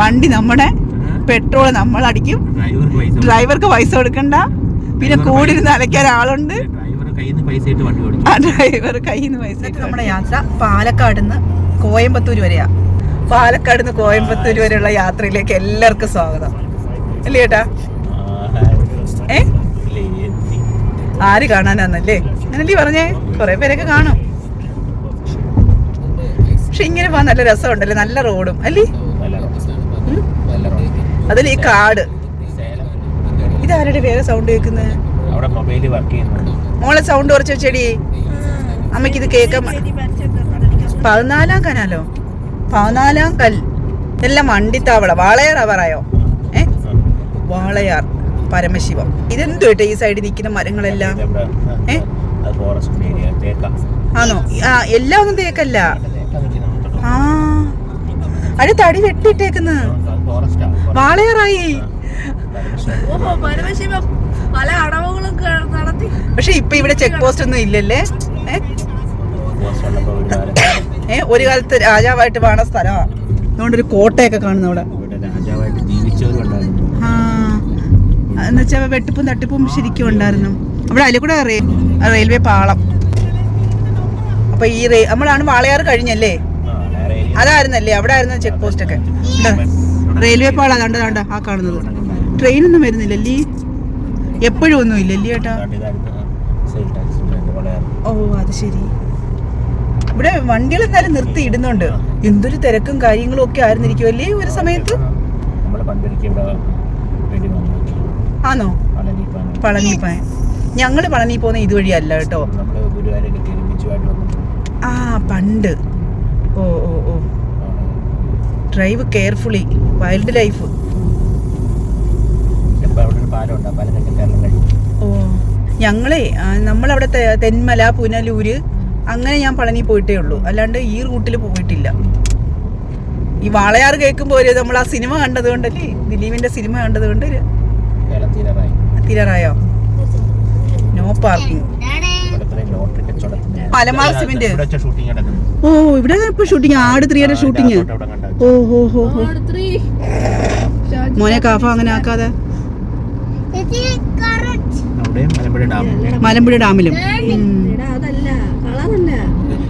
വണ്ടി നമ്മുടെ പെട്രോൾ നമ്മൾ അടിക്കും ഡ്രൈവർക്ക് പൈസ കൊടുക്കണ്ട. പിന്നെ കൂടി ഇരുന്ന് അലക്കാൻ ആളുണ്ട് ഡ്രൈവർ കയ്യിൽ നിന്ന് പൈസ വണ്ടി ഓടിക്കും. ഡ്രൈവർ കയ്യിൽ പൈസ നമ്മുടെ യാത്ര പാലക്കാട് നിന്ന് കോയമ്പത്തൂർ വരെയാ. പാലക്കാട് നിന്ന് കോയമ്പത്തൂർ വരെയുള്ള യാത്രയിലേക്ക് എല്ലാവർക്കും സ്വാഗതം. അല്ലേ ചേട്ടാ ഏ? ആര് കാണാനാന്നല്ലേ? അങ്ങനല്ലേ പറഞ്ഞേ? കുറെ പേരൊക്കെ കാണും. പക്ഷെ ഇങ്ങനെ പോകാൻ നല്ല രസമുണ്ടല്ലേ? നല്ല റോഡും. അല്ലേ? അതിൽ ഈ കാട്. ഇതാരുടെ വേറെ സൗണ്ട് കേൾക്കുന്നത് അവിടെ മൊബൈൽ വർക്ക് ചെയ്യുന്നുണ്ട്. മോളെ സൗണ്ട് കുറച്ച് വെച്ചടി. അമ്മയ്ക്ക് ഇത് കേൾക്കാൻ പതിനാലാം കനാലോ? പതിനാലാം കൽ. ഇതെല്ലാം വണ്ടിത്താവള. വാളയാറാ പറയോ. ഏ? വാളയാർ പരമശിവം. ഇതെന്തു കേട്ടോ ഈ സൈഡിൽ നിൽക്കുന്ന മരങ്ങളെല്ലാം? ഏ? ആണോ? ആ എല്ലാം ഒന്നും തേക്കല്ല. ആ. അത് തടി വെട്ടിയിട്ടേക്കുന്നു. ഫോറസ്റ്റാ വാളയാറായി. പല അടവുകളും നടത്തി. പക്ഷെ ഇപ്പൊ ഇവിടെ ചെക്ക് പോസ്റ്റ് ഒന്നും ഇല്ലല്ലേ? ഏ? ഒരു ഒരു കാലത്ത് രാജാവായിട്ട് വേണ സ്ഥലമാ. അതുകൊണ്ടൊരു കോട്ടയൊക്കെ കാണുന്ന അവിടെ. എന്നുവെച്ചാൽ വെട്ടിപ്പും തട്ടിപ്പും ശരിക്കും ഉണ്ടായിരുന്നു. അവിടെ അതിൽ കൂടെ റെയിൽ റെയിൽവേ പാളം. അപ്പൊ ഈ നമ്മളാണ് വാളയാർ കഴിഞ്ഞല്ലേ. അതായിരുന്നല്ലേ? അവിടെ ആയിരുന്നു ചെക്ക് പോസ്റ്റ് ഒക്കെ റെയിൽവേ പാളം കണ്ട കണ്ട ആ കാണുന്നത്. ട്രെയിനൊന്നും വരുന്നില്ലല്ലേ എപ്പോഴും ഒന്നും ഇല്ലല്ലേ ചേട്ടാ എപ്പോഴും ഒന്നും ഇല്ല ടാക്സിന്റെ രണ്ട് ഓ അത് ശരി. ഇവിടെ വണ്ടികൾ എന്തായാലും നിർത്തി ഇടുന്നുണ്ട്. എന്തൊരു തിരക്കും കാര്യങ്ങളും ഒക്കെ ആയിരുന്നിരിക്കുമല്ലേ ഒരു സമയത്ത്? ആണോ പളനിപ്പാൻ പളനി പായ ഞങ്ങൾ പളനി പോകുന്ന ഇതുവഴി അല്ല കേട്ടോ. ആ പണ്ട്. ഓ ഓ ഓ. ഡ്രൈവ് കെയർഫുള്ളി വൈൽഡ് ലൈഫ് ഓ. ഞങ്ങളെ നമ്മളവിടെ തെന്മല പുനലൂര് അങ്ങനെ ഞാൻ പളനി പോയിട്ടേ ഉള്ളൂ. അല്ലാണ്ട് ഈ റൂട്ടിൽ പോയിട്ടില്ല. ഈ വാളയാർ കേൾക്കുമ്പോൾ ഒരു നമ്മൾ ആ സിനിമ കണ്ടത് കൊണ്ടല്ലേ ദിലീപിന്റെ സിനിമ കണ്ടത് കൊണ്ട് ഒരു കേരളം തീരാറായി? നോ പാർക്കിംഗ് ലോട്ടറി കച്ചവടത്തിന് മലബാർ സിമന്റ്. ഇവിടെ വെച്ച ഷൂട്ടിംഗ് നടക്കുന്നു. ഓ ഇവിടെ ഇപ്പൊ ഷൂട്ടിംഗ് ആട് ത്രീയുടെ ഷൂട്ടിംഗ് അവിടെ കണ്ടാ ഓ ഹോ ഹോ ഹോ. മോനെ കാഫ അങ്ങനെ ആക്കാതെ. അവിടെയും മലമ്പുഴ ഡാം മലമ്പുഴ ഡാമിലും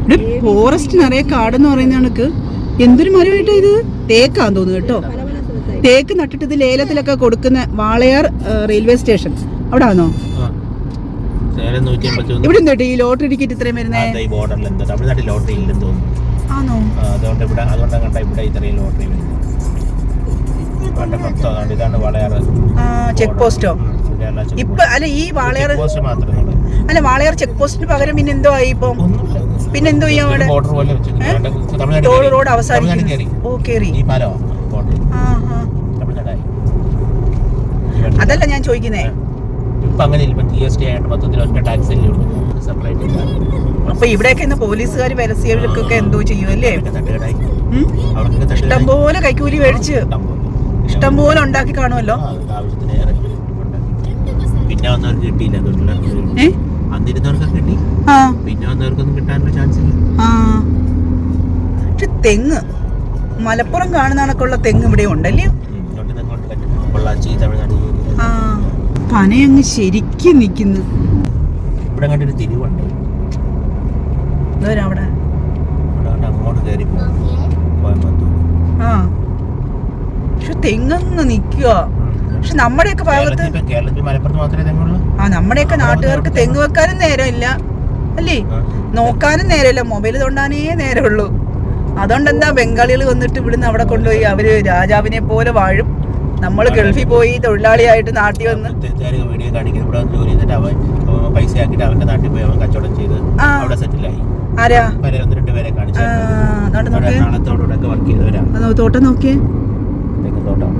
ഇവിടെ ഫോറസ്റ്റ് നിറയെ കാടെന്ന് പറയുന്ന കണക്ക്. എന്തൊരു മരമായിട്ടാ ഇത്? തേക്കാന്ന് തോന്നുന്നു കേട്ടോ. തേക്ക് നട്ടിട്ട് ഇത് ലേലത്തിലൊക്കെ കൊടുക്കുന്ന വാളയാർ റെയിൽവേ സ്റ്റേഷൻ അവിടെ ആണോ നൂറ്റി അമ്പത്തി ഇവിടെ ഈ ലോട്ടറി ടിക്കറ്റ് ഇത്രയും വരുന്നേ? ഈ ബോർഡറിൽ എന്തോ? തമിഴ്നാട്ടിൽ ലോട്ടറി ഇല്ലെന്ന് തോന്നുന്നു. ആണോ അതുകൊണ്ട് ഇവിടെ അതുകൊണ്ട് കണ്ട ഇവിടെ ഇത്രയും ലോട്ടറി വരുന്നത് പണ്ട് മൊത്തം അതുകൊണ്ട് ഇതാണ് വളയാറ് ചെക്ക് പോസ്റ്റോ ഇപ്പൊ അല്ല ഈ വാളയാർ പോസ്റ്റ് മാത്രമേ ഉള്ളൂ. അല്ല വാളയാർ ചെക്ക് പോസ്റ്റിന് പകരം പിന്നെ എന്തോ ആയി ഇപ്പം? പിന്നെ എന്തോ ചെയ്യാം അവിടെ? Toll road. അവസാനിക്കുന്നു. ഓ കേറി അതല്ല ഞാൻ ചോദിക്കുന്നേ. ഇപ്പൊ അങ്ങനെ ഇല്ല. ഇപ്പൊ ജി എസ് ടി ആയിട്ട് മൊത്തത്തിൽ ഒറ്റ ടാക്സ് അല്ലേ ഉള്ളൂ. സെപ്പറേറ്റ് ഇല്ല. അപ്പൊ ഇവിടെയൊക്കെ ഇന്ന് പോലീസുകാർ വരസിയവർക്കൊക്കെ എന്തോ ചെയ്യും അല്ലേ? തട്ടുകടായി തട്ടുകടായി. ഇഷ്ടംപോലെ കൈക്കൂലി മേടിച്ച്. ഇഷ്ടം പോലെ. ഇഷ്ടംപോലെ ഉണ്ടാക്കി കാണുമല്ലോ. ആ, അത് ആവശ്യത്തിന് ഏറെ ഉണ്ടാക്കി. പിന്നെ വന്നവർക്ക് കിട്ടിയില്ല. ഏ? കിട്ടി. ആ. പിന്നെ വന്നവർക്കൊന്നും കിട്ടാനുള്ള ചാൻസ് ഇല്ല. ആ. പക്ഷെ തെങ്ങ്. മലപ്പുറം കാണുന്ന കണക്കുള്ള തെങ്ങ് ഇവിടെ ഉണ്ടല്ലേ? ഉം, ഇങ്ങോട്ട് തെങ്ങോട്ട് തന്നെ. പൊള്ളാച്ചി തമിഴ്നാട്. ആ. പനയങ്ങ് ശരിക്കും നിൽക്കുന്നു ഇവിടെ ഒരു തിരിവുണ്ട് അവിടെ അങ്ങോട്ട് കയറി ആ. പക്ഷെ തെങ്ങങ്ങ് നിൽക്കുക പക്ഷെ നമ്മുടെയൊക്കെ ഭാഗത്ത് ആ നമ്മുടെയൊക്കെ നാട്ടുകാർക്ക് തെങ്ങ് വെക്കാനും നേരമില്ല. അല്ലേ. നോക്കാനും നേരമില്ല. മൊബൈൽ തൊണ്ടാനേ നേരമുള്ളൂ. അതുകൊണ്ട് എന്താ ബംഗാളികൾ വന്നിട്ട് ഇവിടുന്ന് അവിടെ കൊണ്ടുപോയി? അവർ രാജാവിനെ പോലെ വാഴും. നമ്മൾ ഗൾഫിൽ പോയി തൊഴിലാളിയായിട്ട് നാട്ടിൽ വന്ന് വീഡിയോ കാണിക്കുന്നത് ഇവിടെ വന്ന് ജോലി ചെയ്തിട്ട് അവൻ അവൻ പൈസ ആക്കിയിട്ട് അവന്റെ നാട്ടിൽ പോയി അവൻ കച്ചവടം ചെയ്ത് അവിടെ സെറ്റിലായി ആരാ? പേരെ കാണിച്ചു വർക്ക് ചെയ്തവരാ തോട്ടം നോക്കിയേ. തോട്ടം.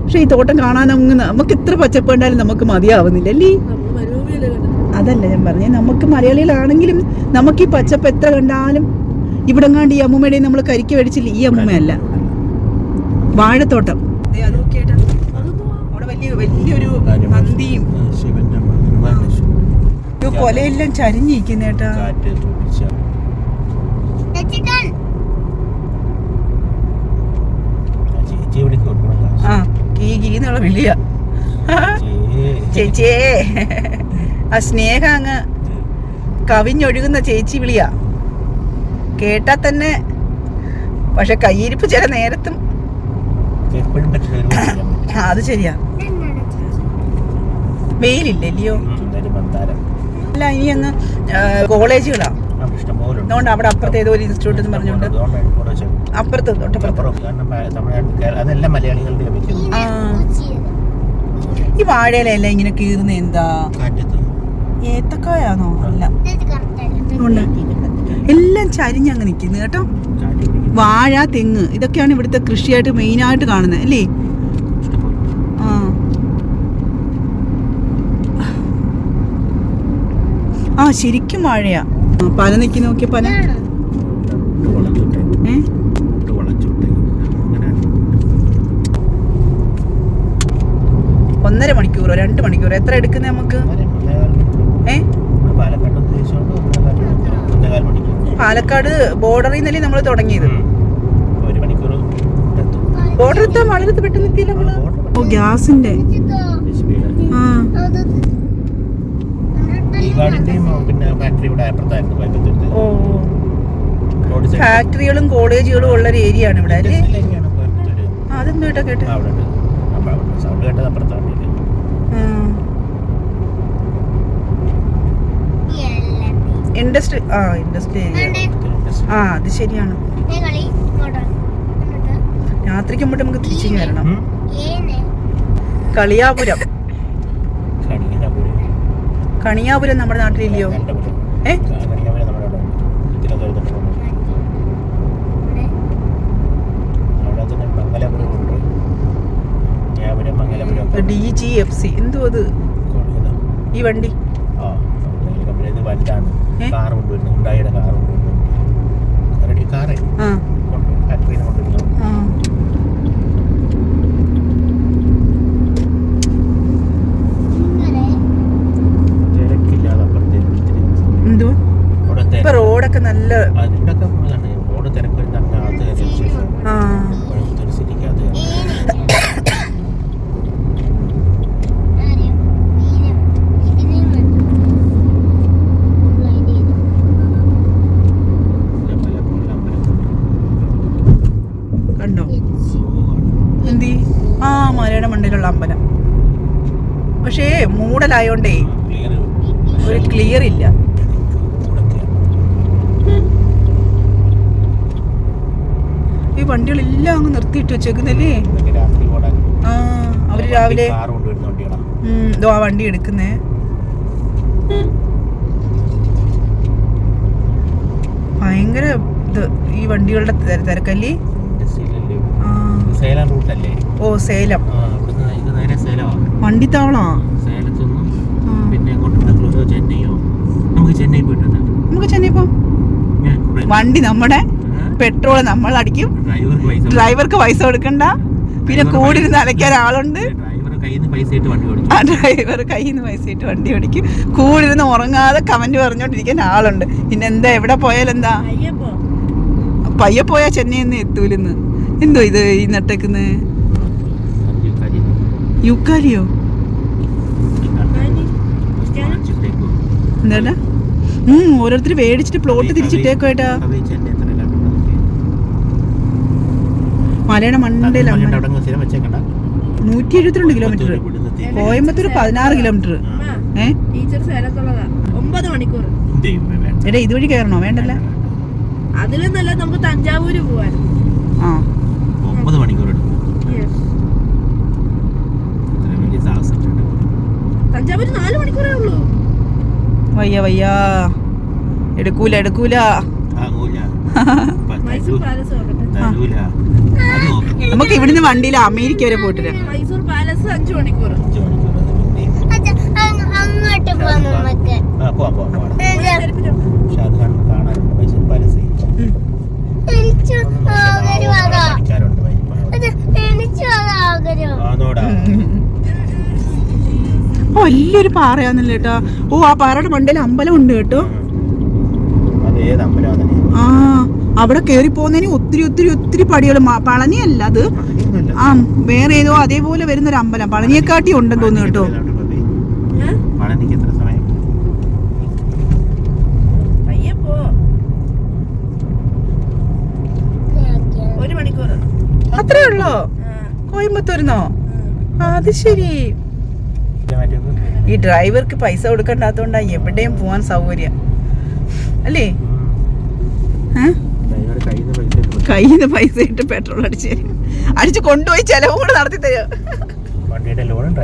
പക്ഷെ ഈ തോട്ടം കാണാൻ നമുക്ക് ഇത്ര പച്ചപ്പ് ഉണ്ടായാലും നമുക്ക് മതിയാവുന്നില്ല അല്ലേ? അതല്ല ഞാൻ പറഞ്ഞേ നമുക്ക് മലയാളികളാണെങ്കിലും നമുക്ക് ഈ പച്ചപ്പ് എത്ര കണ്ടാലും ഇവിടെങ്ങാണ്ട് ഈ അമ്മൂമ്മയുടെ നമ്മൾ കരിക്ക് മേടിച്ചില്ല ഈ അമ്മൂമ്മയല്ല. വാഴത്തോട്ടം. അവിടെ വലിയ വലിയൊരു നന്ദിയും കൊലയെല്ലാം ചരിഞ്ഞിരിക്കുന്നേട്ടാ. ആ കീ കീ എന്നുള്ള വിളിയാ. ചേച്ചി. ചേച്ചിയേ ആ സ്നേഹ അങ്ങ് കവിഞ്ഞൊഴുകുന്ന ചേച്ചി വിളിയാ. കേട്ടാ തന്നെ. പക്ഷെ കയ്യിരിപ്പ് ചില നേരത്തും എപ്പോഴും പറ്റുന്ന ഒരു വിളിക്കാൻ പറ്റും. ആ, അത് ശരിയാ. വെയിലില്ലല്ലയോ. അല്ല ഇനി അങ്ങ് കോളേജുകളാ. അതുകൊണ്ട് അവിടെ അപ്പുറത്തെ ഏതോ ഒരു ഇൻസ്റ്റിറ്റ്യൂട്ട് എന്ന് പറഞ്ഞുകൊണ്ട്. അപ്പുറത്ത് തൊട്ടപ്പുറത്ത് ഈ വാഴയിലെല്ലാം ഇങ്ങനെ കീറുന്ന എന്താ? ഏത്തക്കായാണോ അല്ല. എല്ലാം ചരിഞ്ഞങ്ങ് നിൽക്കുന്നു കേട്ടോ. വാഴ തെങ്ങ് ഇതൊക്കെയാണ് ഇവിടുത്തെ കൃഷിയായിട്ട് മെയിനായിട്ട് കാണുന്നത് അല്ലേ? ആ. ആ ശരിക്കും വാഴയാ. പന നിൽക്കി നോക്കിയ പന ഒന്നര മണിക്കൂറോ രണ്ട് മണിക്കൂറോ? എത്ര എടുക്കുന്നത് നമുക്ക് ഒരു ഒന്നേകാൽ മണിക്കൂർ. ഏ നമ്മൾ പാലക്കാട് ഉദ്ദേശിച്ചുകൊണ്ട് ഒന്നേകാൽ മണിക്കൂർ. ഒന്നേകാൽ മണിക്കൂർ. പാലക്കാട് ബോർഡറിൽ നിന്നല്ലേ നമ്മൾ തുടങ്ങിയത്? ഒരു മണിക്കൂർ എത്തും. ബോർഡർ എത്താൻ വളരെ പെട്ടെന്ന് എത്തിയില്ല നമ്മൾ? ഓ ഗ്യാസിന്റെ. ഫാക്ടറികളും കോളേജുകളും ഉള്ള ഒരു ഏരിയ ആണ് ഇവിടെ അല്ലേ? അതെന്താ കേട്ടോ? കേട്ടോ സൗണ്ട് കേട്ടത് അപ്പുറത്താണ് ഇൻഡസ്ട്രി ആ ഇൻഡസ്ട്രി ഏരിയ ആ അത് ശരിയാണ്. രാത്രിക്ക് മുമ്പ് നമുക്ക് തിരിച്ചു വരണം കളിയാപുരം. കണിയാപുരം. നമ്മുടെ നാട്ടിലില്ലയോ? ഏ? D G F C. എന്തോ അത്? ഈ വണ്ടി. വലുതാണ്. ഏ? കാർ കൊണ്ടുവരുന്നു ഉണ്ടായിയുടെ കാർ കൊണ്ടുവരുന്നു കാറേ. ആ. ഫാക്ടറിയിൽ കൊണ്ടുവരുന്നു ആ. തിരക്കില്ലാതെ അപ്പുറത്തേക്ക് ഇത്തിരി എന്തോ അവിടെ ഇപ്പൊ തിരക്ക് റോഡൊക്കെ നല്ല അതിന്റെയൊക്കെ ഇതാണ് റോഡ് തിരക്ക് വരുന്ന അങ്ങനകത്ത് കയറിയ ശേഷം ആ കോയമ്പത്തൂർ സിറ്റിക്കകത്ത് പല കൊല്ലം കണ്ടോ സുഖമാണ് എന്തി ആ മലയുടെ മണ്ടയിലുള്ള അമ്പലം പക്ഷേ മൂടലായോണ്ടേ ക്ലിയർ ഒരു ക്ലിയർ ഇല്ല ഈ അങ്ങ് വെച്ചേക്കുന്നല്ലേ? ആ അവർ രാവിലെ ഇതോ ആ വണ്ടി എടുക്കുന്നേ. ഭയങ്കര ഇത് ഈ വണ്ടികളുടെ തിരക്കല്ലി? ഓ സേലം. വണ്ടിത്താവളാ? നമുക്ക് ചെന്നൈ പോയിട്ട് നമുക്ക് ചെന്നൈ പോ വണ്ടി നമ്മുടെ? പെട്രോൾ നമ്മൾ അടിക്കും ഡ്രൈവർക്ക് പൈസ ഡ്രൈവർക്ക് പൈസ കൊടുക്കണ്ട. പിന്നെ ഡ്രൈവർ കൂടി ഇരുന്ന് പൈസ- അലക്കാൻ ആളുണ്ട് ആ ഡ്രൈവർ കയ്യിൽ നിന്ന് പൈസ ഇട്ട് വണ്ടി ഓടിക്കും. കൂടി ഇരുന്ന് ഉറങ്ങാതെ കമന്റ് പറഞ്ഞോണ്ടിരിക്കാൻ ആളുണ്ട്. പിന്നെ എന്താ എവിടെ പോയാലെന്താ പയ്യെ പോയാ ചെന്നൈ നിന്ന് എത്തൂലെന്ന്. എന്തോ ഇത് ഈ നട്ടേക്കുന്നത് യുക്കാലിയോ? എന്താ ഉം ഓരോരുത്തർ മേടിച്ചിട്ട് പ്ലോട്ട് തിരിച്ചിട്ടേക്കുവായിട്ടാ മലയുടെ മണ്ടയിലാണ് അമ്പലം നൂറ്റി എഴുപത്തിരണ്ട് കിലോമീറ്റർ കോയമ്പത്തൂർ പതിനാറ് കിലോമീറ്റർ ഏ? ടീച്ചർ സേലത്തുള്ളതാ. ഒമ്പത് മണിക്കൂർ. എടാ ഇതുവഴി കയറണോ? വേണ്ടല്ല? അതിലും നല്ല നമുക്ക് തഞ്ചാവൂര് പോവാൻ ആ. ഒമ്പത് മണിക്കൂർ എടുക്കും. തഞ്ചാവൂര് നാല് മണിക്കൂറേ ഉള്ളൂ. വയ്യ വയ്യാ. എടുക്കൂല എടുക്കൂല. മൈസൂർ പാലസ് നമുക്ക് ഇവിടുന്ന് വണ്ടിയിൽ അമേരിക്ക വരെ പോയിട്ട് മൈസൂർ പാലസ് അഞ്ചു മണിക്കൂർ. അങ്ങോട്ട് പോവാം നമുക്ക് മൈസൂർ പാലസ്. വലിയൊരു പാറയാന്നല്ലേ കേട്ടോ ഓ ആ പാറയുടെ മണ്ടയിൽ അമ്പലം ഉണ്ട് കേട്ടോ. അത് ഏത് അമ്പലമാണ് ആ. അവിടെ കയറി പോകുന്നതിന് ഒത്തിരി ഒത്തിരി ഒത്തിരി പടികൾ പളനിയല്ല അത്. ആ വേറെ ഏതോ അതേപോലെ വരുന്ന ഒരു അമ്പലം. പളനിയെക്കാട്ടി ഉണ്ടെന്ന് തോന്നുന്നു കേട്ടോ. ഏ? പളനിക്ക് എത്ര സമയം? പയ്യെ പോ. ഒരു മണിക്കൂർ. അത്രേ ഉള്ളോ? കോയമ്പത്തൂരിന്നോ? അത് ശരി. ഈ ഡ്രൈവർക്ക് പൈസ കൊടുക്കണ്ടാത്തോണ്ടാ എവിടെയും പോവാൻ സൗകര്യം. അല്ലേ? ഏ? കയ്യിൽ നിന്ന് പൈസ ഇട്ട് പെട്രോൾ അടിച്ച്. അടിച്ച് കൊണ്ടുപോയി ചെലവും കൂടെ നടത്തി തരും. വണ്ടിയുടെ ലോണും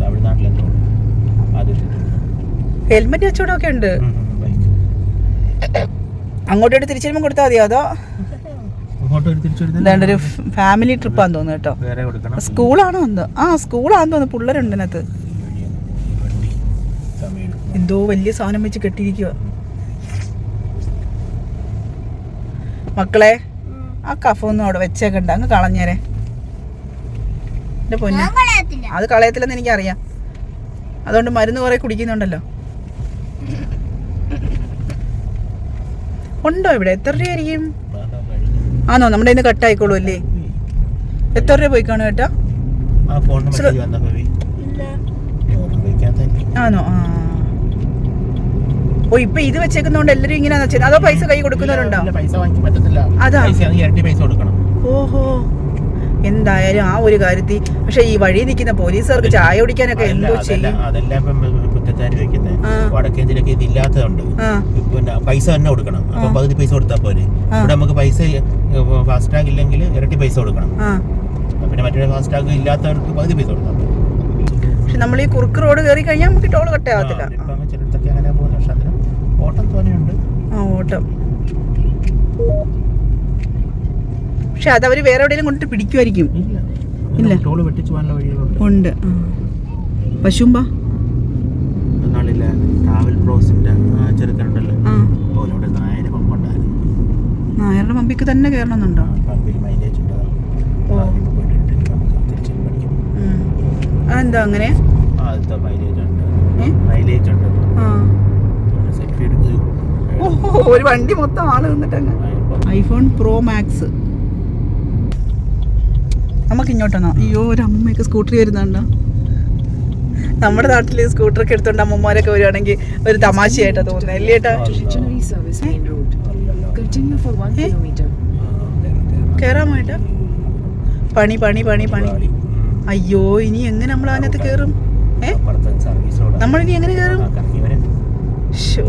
തമിഴ്നാട്ടിലെ അത് ഹെൽമെറ്റ് വെച്ചോടൊക്കെ ഉണ്ട്. അങ്ങോട്ടോട്ട് തിരിച്ചു കൊടുത്താൽ മതിയോ അതോ? ഒരു ഫാമിലി ട്രിപ്പാന്ന് തോന്നുന്നു കേട്ടോ. സ്കൂളാണോ എന്തോ? ആ സ്കൂളാന്ന് തോന്നുന്നു. പിള്ളേരുണ്ട് എന്തോ വലിയ സാധനം വെച്ച് കെട്ടിയിരിക്കുക മക്കളെ ആ കഫ ഒന്നും അവിടെ വെച്ചേക്കണ്ട അങ്ങ് കളഞ്ഞേരെ. എന്റെ പൊന്നു. അത് കളയത്തില്ലെന്ന് എനിക്കറിയാം. അതുകൊണ്ട് മരുന്ന് കുറെ കുടിക്കുന്നുണ്ടല്ലോ. ഉണ്ടോ ഇവിടെ? എത്ര രൂപയായിരിക്കും? ആണോ നമ്മുടെ ഇന്ന് കട്ടായിക്കോളൂ അല്ലേ? എത്ര രൂപ പോയി കാണും കേട്ടോ ആണോ ആ. ഓ ഇപ്പൊ ഇത് വെച്ചേക്കുന്നോണ്ട് എല്ലാരും ഇങ്ങനെയാ വെച്ചത് അതോ പൈസ കൈ കൊടുക്കുന്നവരുണ്ടോ? പൈസ വാങ്ങിക്കാൻ പറ്റത്തില്ല. അതാ. പൈസ ആണെങ്കിൽ ഇരട്ടി പൈസ കൊടുക്കണം. ഓഹോ. എന്തായാലും ആ ഒരു കാര്യത്തിൽ പക്ഷെ ഈ വഴി നിൽക്കുന്ന പോലീസുകാർക്ക് ചായ കുടിക്കാനൊക്കെ എന്തോ ചെയ്യും. വടക്കേന്ത്യയിലൊക്കെ പിന്നെ പൈസ തന്നെ കൊടുക്കണം. അപ്പൊ പകുതി പൈസ കൊടുത്താൽ പോരെ. ഇവിടെ നമുക്ക് പൈസ ഫാസ്ടാഗ് ഇല്ലെങ്കിൽ ഇരട്ടി പൈസ കൊടുക്കണം. പിന്നെ മറ്റേ ഫാസ്ടാഗ് ഇല്ലാത്തവർക്ക് പകുതി പൈസ കൊടുത്താൽ പോരെ. പക്ഷെ നമ്മൾ ഈ കുറുക്ക് റോഡ് കയറി കഴിഞ്ഞാൽ നമുക്ക് ടോൾ കട്ടാകത്തില്ല ഓട്ടം തോനെയുണ്ട്. ആ ഓട്ടം. പക്ഷെ അവർ വേറെ എവിടെയെങ്കിലും കൊണ്ടിട്ട് പിടിക്കുമായിരിക്കും ഇല്ല. ടോൾ വെട്ടിച്ചു പോകാനുള്ള വഴികളുണ്ട്. ഉണ്ട്. പശുമ്പാ? ട്രാവൽ പ്രോസിന്റെ ആ ചെറുക്കനുണ്ടല്ലോ. ആ. ഓല അവിടെ നായര പമ്പുണ്ടായിരുന്നു. നായരുടെ പമ്പിക്ക് തന്നെ കയറണമെന്നുണ്ടോ? പമ്പിൽ മൈലേജ്. അതെന്താ അങ്ങനെ? മൈലേജ് ഉണ്ട്. മൈലേജ് ഉണ്ട്. ആ. സെൽഫി എടുത്ത് ഒരു വണ്ടി മൊത്തം ആൾ നിന്നിട്ടങ്ങ്. IPhone Pro Max. നമുക്ക് ഇങ്ങോട്ടാണോ അയ്യോ ഒരു അമ്മയൊക്കെ സ്കൂട്ടർ വരുന്നുണ്ടോ. നമ്മുടെ നാട്ടിൽ സ്കൂട്ടറൊക്കെ എടുത്തോണ്ട് അമ്മമാരൊക്കെ വരുവാണെങ്കിൽ ഒരു തമാശയായിട്ടാ തോന്നുന്നത് അല്ലേ ഏട്ടാ? Traditionary service main road. Continue for one Eh? കേറാമായിട്ടാ പണി പണി പണി പണി. അയ്യോ ഇനി എങ്ങനെ നമ്മൾ അതിനകത്ത് കേറും? ഏ? നമ്മളിനി എങ്ങനെ കേറും? ഷോ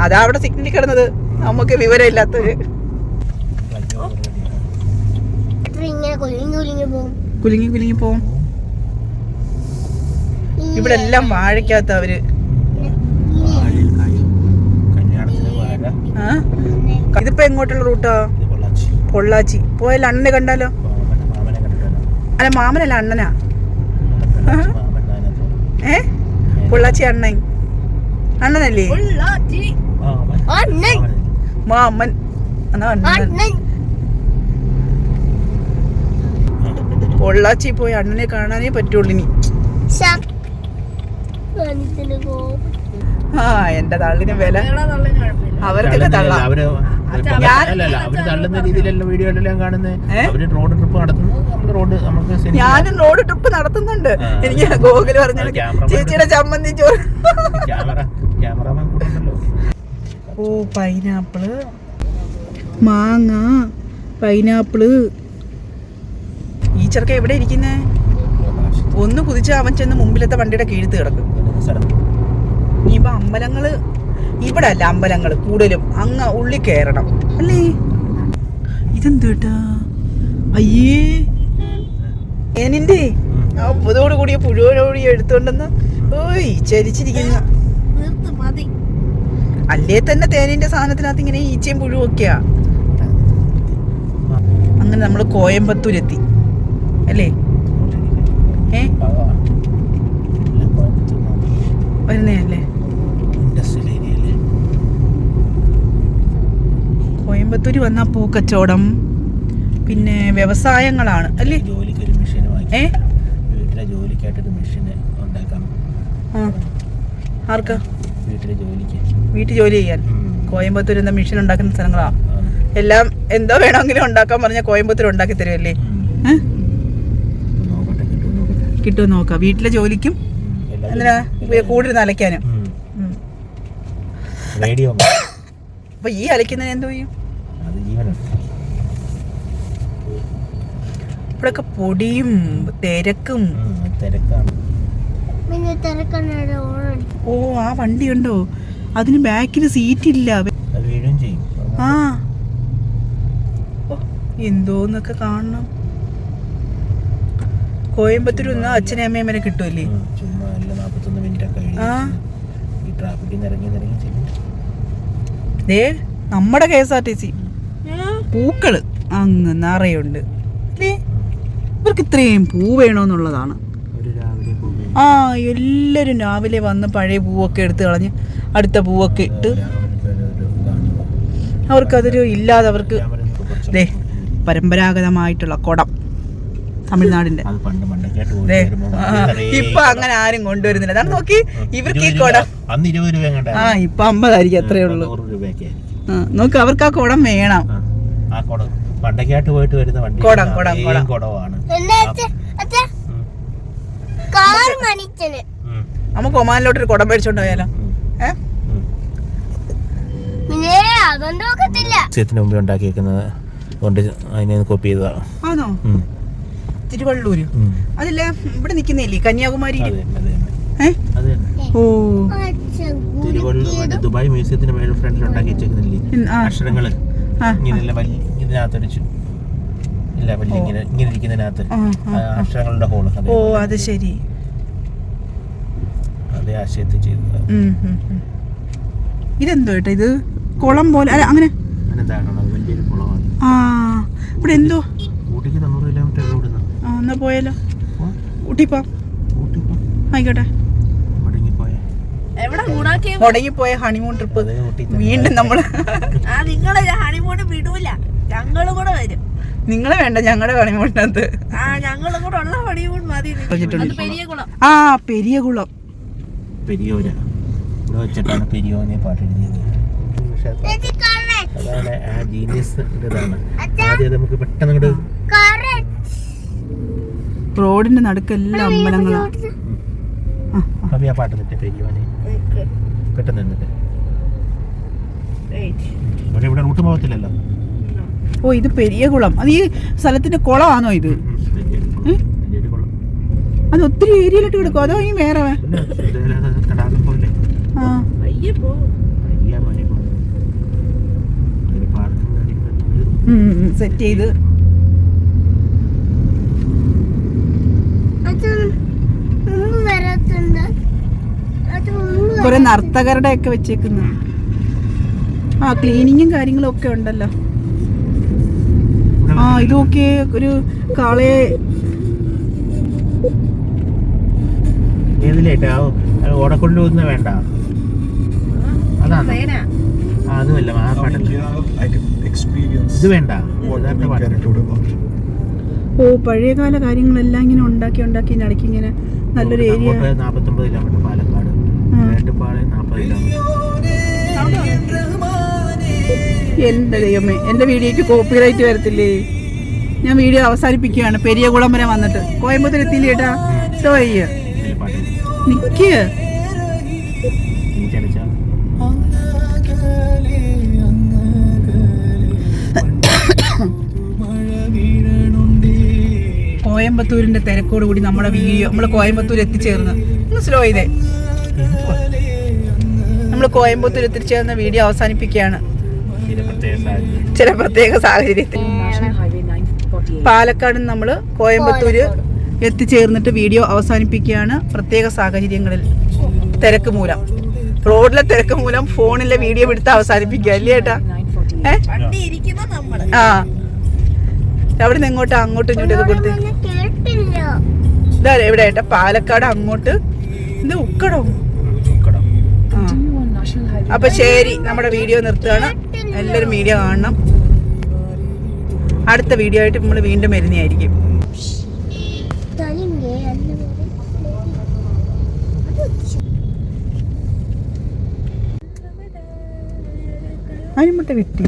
അതാ അവിടെ സിഗ്നലിൽ കിടന്നത് നമുക്ക് വിവരമില്ലാത്തത് കുലുങ്ങി കുലുങ്ങി പോകും കുലുങ്ങി കുലുങ്ങി പോവും ഇവിടെ എല്ലാം വാഴയ്ക്കകത്ത് അവർ ഇതിപ്പോ എങ്ങോട്ടുള്ള റൂട്ടാ പൊള്ളാച്ചി പോയാൽ അണ്ണനെ കണ്ടാലോ അല്ല മാമനല്ല അണ്ണനാ ഏഹ് പൊള്ളാച്ചി അണ്ണൻ. അണ്ണനല്ലേ? പൊള്ളാച്ചി. മാമൻ അണ്ണൻ. മാമൻ. മാമൻ അണ്ണൻ? അണ്ണൻ. പൊള്ളാച്ചി പോയി അണ്ണനെ കാണാനേ പറ്റുള്ളൂ ഇനി. ശ- ആ എന്റെ തള്ളിന് വില. അവർക്കൊക്കെ തള്ളാം അല്ലല്ല അവർ തള്ളുന്ന രീതിയിലല്ല വീഡിയോയിലെല്ലാം കാണുന്നത്? അവർ റോഡ് ട്രിപ്പ് നടത്തുന്നു നമ്മൾ റോഡ് നമുക്ക് ഞാനും റോഡ് ട്രിപ്പ് നടത്തുന്നുണ്ട്. എനിക്ക് ഗൂഗിൾ പറഞ്ഞു ചേച്ചിയുടെ ചമ്മന്തി ക്യാമറ ക്യാമറമാൻ കൂടെ ഉണ്ടല്ലോ ഓ പൈനാപ്പിൾ മാങ്ങ പൈനാപ്പിൾ ഈ ചെറുക്ക എവിടെ ഇരിക്കുന്നേ? ഒന്ന് കുതിച്ച് അവൻ ചെന്ന് മുമ്പിലത്തെ വണ്ടിയുടെ കീഴ്ത്ത് കിടക്കും. ഇനിയിപ്പോ അമ്പലങ്ങൾ ഇവിടെ അല്ല അമ്പലങ്ങൾ കൂടുതലും. അങ്ങ് ഉള്ളി കയറണം അല്ലേ? ഇതെന്തേട്ടാ? അയ്യേ. ഏനിന്റെ അപ്പതോട് കൂടിയ പുഴുവോടുകൂടി എടുത്തോണ്ടെന്ന്. ഓയ് ചരിച്ചിരിക്കുന്ന. അല്ലേ തന്നെ തേനിന്റെ സാധനത്തിനകത്ത് ഇങ്ങനെ ഈച്ചയും പുഴുവൊക്കെയാ അങ്ങനെ നമ്മൾ കോയമ്പത്തൂരെത്തി. അല്ലേ? ഏ? വരുന്നേ അല്ലേ? കോയമ്പത്തൂര് വന്ന പൂക്കച്ചവടം പിന്നെ വ്യവസായങ്ങളാണ്. അല്ലേ? ജോലിക്കൊരു മെഷീൻ വാങ്ങി ഏ? ആർക്കാ? വീട്ടിലെ ജോലിക്ക്. വീട്ടിൽ ജോലി ചെയ്യാൻ. കോയമ്പത്തൂർ എന്താ മെഷീൻ ഉണ്ടാക്കുന്ന സ്ഥലങ്ങളാ? എല്ലാം എന്തോ വേണമെങ്കിലും ഉണ്ടാക്കാൻ പറഞ്ഞ കോയമ്പത്തൂർ ഉണ്ടാക്കി തരുമല്ലേ കിട്ടുമോ നോക്കാം. വീട്ടിലെ ജോലിക്കും എന്തിനാ? കൂടുതൽ അലയ്ക്കാനും. റേഡിയോ അപ്പൊ ഈ അലയ്ക്കുന്നതിന് എന്തോ ചെയ്യും അത് ജീവനുണ്ട് ഇവിടെയൊക്കെ പൊടിയും തിരക്കും. തിരക്കാണ്. ഓ ആ വണ്ടി ഉണ്ടോ? അതിന് ബാക്കിൽ സീറ്റ് ഇല്ല അത് വീഴുകയും ചെയ്യും. ആ. എന്തോന്നൊക്കെ കാണണം. കോയമ്പത്തൂർ ഒന്ന് അച്ഛനെ അമ്മയും വരെ കിട്ടുമല്ലേ ദേ നമ്മുടെ K S R T C. പൂക്കൾ അങ്ങ് നിറയുണ്ട്. അല്ലേ ഇവർക്ക് ഇത്രയും പൂ വേണമെന്നുള്ളതാണ് ആ എല്ലാവരും രാവിലെ വന്ന് പഴയ പൂവൊക്കെ എടുത്ത് കളഞ്ഞ് അടുത്ത പൂവൊക്കെ ഇട്ട് അവർക്കതൊരു ഇല്ലാതെ അവർക്ക് ദേ പരമ്പരാഗതമായിട്ടുള്ള കുടം തമിഴ്നാടിന്റെ ഇപ്പൊ അങ്ങനെ ആരും കൊണ്ടുവരുന്നില്ല. അതാണ് നോക്കി ഇവർക്ക് ഈ കുടം. ആ ഇപ്പൊ അമ്പതായിരിക്കും അത്രേ ഉള്ളൂ. നോക്ക് അവർക്ക് ആ കുടം വേണം. പണ്ടൊക്കെയായിട്ട് പോയിട്ട് വരുന്ന വണ്ടി കുടം, കുടം, കുടം. കുടവാണ്. നമുക്ക് ഒമാനിലോട്ട് ഒരു കുടം മേടിച്ചോണ്ട് പോയാലോ ഉം. ഏ? ഉം. പിന്നെ അതൊന്നും മുമ്പേ ഉണ്ടാക്കിയേക്കുന്നത് കൊണ്ട് അതിനെ കോപ്പി ചെയ്തതാണ്. ആണോ. തിരുവള്ളൂര്. അതല്ല ഇവിടെ നിക്കുന്നില്ലേ കന്യാകുമാരി ഓ. തിരുവള്ളൂർ ദുബായ് മ്യൂസിയത്തിന്റെ ഫ്രണ്ടിൽ ഉണ്ടാക്കി വെച്ചേക്കുന്നില്ലേ അക്ഷരങ്ങൾ. ഇങ്ങനെയല്ല വലിയ ഇതിനകത്തൊരു ഇല്ല വലിയ ഇങ്ങനെ ഇങ്ങനെ ഇരിക്കുന്നതിനകത്ത് അക്ഷരങ്ങളുടെ ഹോൾ ഓ അത് ശരി. അതേ ആശയത്തിൽ ചെയ്തത്. ഇതെന്തോ കേട്ടോ ഇത്? കുളം പോലെ അല്ല അങ്ങനെ ആ ഇവിടെ എന്തോ ഊട്ടിക്ക് തൊണ്ണൂറ് കിലോമീറ്റർ ഇവിടുന്ന് ആ എന്നാ പോയാലോ. ഊട്ടിപ്പോ. ആയിക്കോട്ടെ. മടങ്ങിപ്പോയെ. ഹണിമൂൺ ട്രിപ്പ് വീണ്ടും നമ്മൾ ആ നിങ്ങളെ ഹണിമൂൺ വിടൂല. ഞങ്ങളും കൂടെ വരും. നിങ്ങൾ വേണ്ട ഞങ്ങളുടെ പണിമുട്ടത്ത് ആ ഞങ്ങളും കൂടെ ഉള്ള മതി. ആ പെരിയ കുളം. പെരിയോര. ഇവിടെ വെച്ചിട്ടാണ് പെരിയോനെ പാട്ട് എഴുതിയത് പക്ഷെ അത് ചേച്ചി correct. അതാണ് ആ ജീനിയസ് ഇതാണ് ആദ്യം നമുക്ക് പെട്ടെന്ന് ഇങ്ങോട്ട് correct. റോഡിന്റെ നടുക്കെല്ലാം അമ്പലങ്ങളാണ് ആ, ആ. കവി ആ പാട്ട് നിന്റെ പെരിയോനെ. പെട്ടെന്ന് നിന്നിട്ട് ഇവിടെ ഇവിടെ റൂട്ട് പോകത്തില്ലല്ലോ. ഓ ഇത് പെരിയ കുളം. അത് ഈ സ്ഥലത്തിന്റെ കുളമാണോ ഇത്. അത് ഒത്തിരി ഏരിയയിലിട്ട് കിടക്കും അതോ ഈ വേറെ ആ. സെറ്റ് ചെയ്ത്. കുറെ നർത്തകരുടെ ഒക്കെ വെച്ചേക്കുന്നു. ആ ക്ലീനിങ്ങും കാര്യങ്ങളും ഒക്കെ ഉണ്ടല്ലോ. ആ ഇതൊക്കെ ഒരു കാളയെ വേണ്ട. അതാണ്? അതുമല്ല ആ പാട്ടല്ല ഇത് വേണ്ട. ഓ പഴയകാല കാര്യങ്ങളെല്ലാം ഇങ്ങനെ ഉണ്ടാക്കി ഉണ്ടാക്കി ഇടയ്ക്ക് ഇങ്ങനെ നല്ലൊരു ഏരിയ നാൽപ്പത്തൊമ്പത് കിലോമീറ്റർ പാലക്കാട്. പാളയം നാൽപ്പത് കിലോമീറ്റർ. എന്റെ ദൈവമേ എന്റെ വീഡിയോക്ക് കോപ്പിറൈറ്റ് വരത്തില്ലേ? ഞാൻ വീഡിയോ അവസാനിപ്പിക്കുകയാണ്. പെരിയ കുളം വരെ വന്നിട്ട്. കോയമ്പത്തൂർ എത്തിയില്ല ഏട്ടാ? സോ പാട്ട് നിക്ക്. കോയമ്പത്തൂരിന്റെ തിരക്കോട് കൂടി നമ്മുടെ വീഡിയോ നമ്മൾ കോയമ്പത്തൂർ എത്തിച്ചേർന്ന്. സ്ലോ ചെയ്തേ. നമ്മൾ കോയമ്പത്തൂർ എത്തിച്ചേർന്ന വീഡിയോ അവസാനിപ്പിക്കുകയാണ്. ചില പ്രത്യേക സാഹചര്യം സാഹചര്യത്തിൽ. National Highway 948. പാലക്കാട് നമ്മൾ കോയമ്പത്തൂര് എത്തിച്ചേർന്നിട്ട് വീഡിയോ അവസാനിപ്പിക്കുകയാണ്. പ്രത്യേക സാഹചര്യങ്ങളിൽ തിരക്ക് മൂലം. റോഡിലെ തിരക്ക് മൂലം ഫോണിലെ വീഡിയോ എടുത്ത് അവസാനിപ്പിക്കുക അല്ലേ ഏട്ടാ? 948. ഏ? വണ്ടി ഇരിക്കുന്ന ആ. അവിടെ നിന്ന് ഇങ്ങോട്ട് അങ്ങോട്ടും ഇങ്ങോട്ടും ഇത് കൊടുത്ത്? ഇതാ എവിടെ ഏട്ടാ പാലക്കാട് അങ്ങോട്ട്. ഇത് ഉക്കടോ. അപ്പൊ ശരി നമ്മുടെ വീഡിയോ നിർത്തുകയാണ്. എല്ലാവരും വീഡിയോ കാണണം. അടുത്ത വീഡിയോ ആയിട്ട് നമ്മൾ വീണ്ടും വരുന്നതായിരിക്കും. തനിങ്കേ അല്ല അതിന് മുട്ട വെട്ടി.